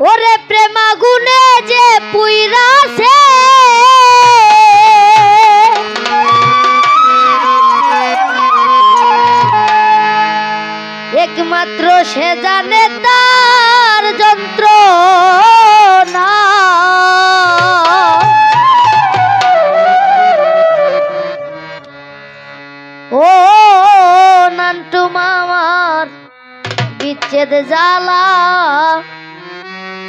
ওরে প্রেমা গুনে যে পুইরাছে। একমাত্র সে জানে তার যন্ত্র জ্বালা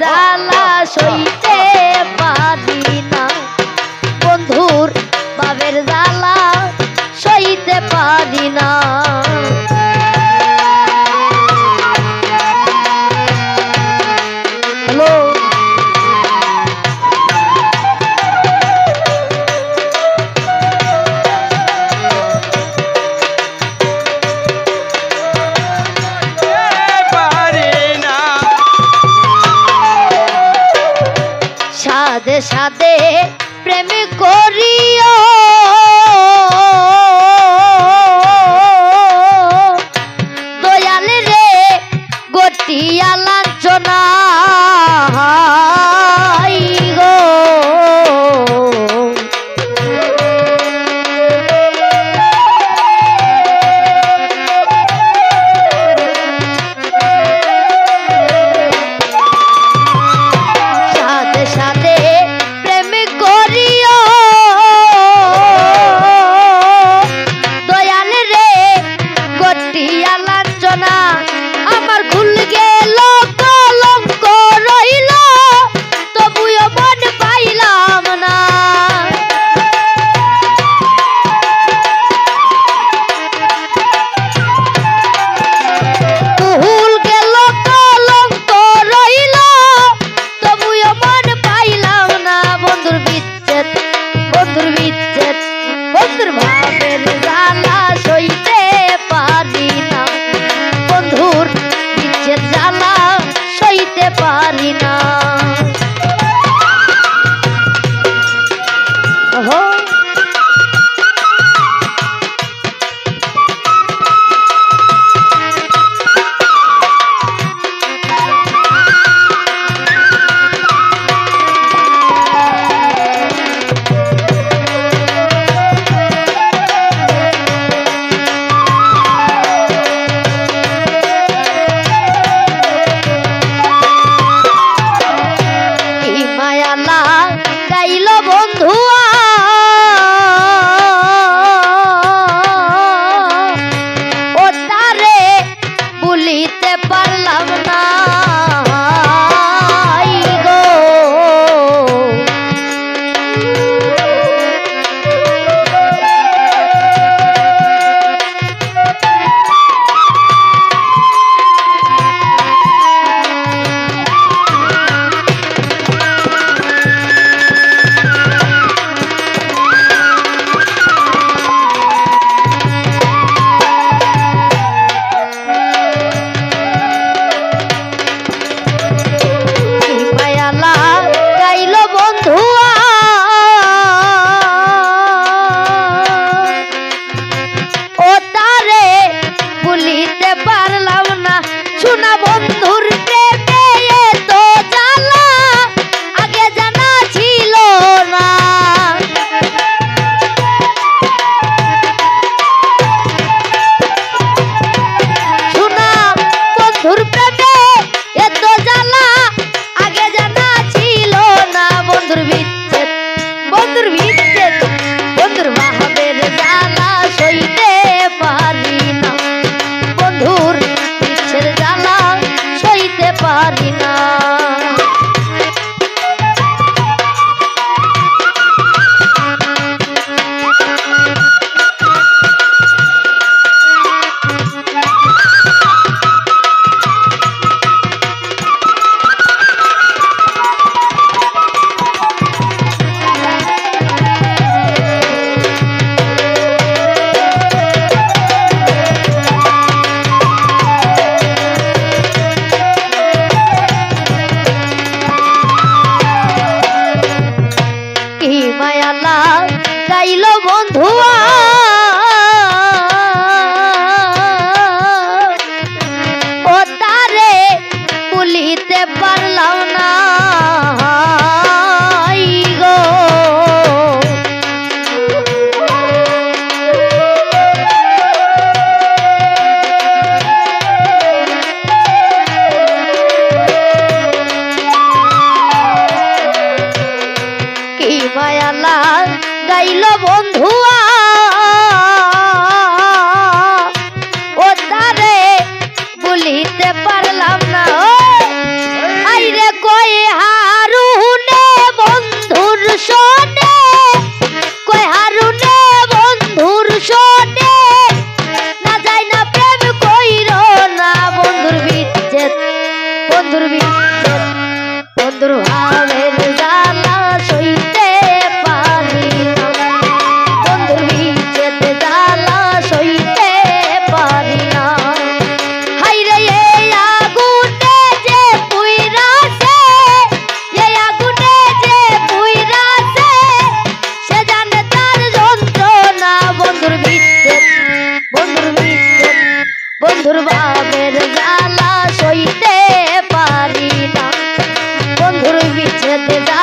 জ্বালা সইতে পারি না। বন্ধুর বাবের জ্বালা সইতে পারি না। সাদে সাদে প্রেম করিও Chuna গাইল বন্ধুয়া। বিচ্ছেদ জ্বালা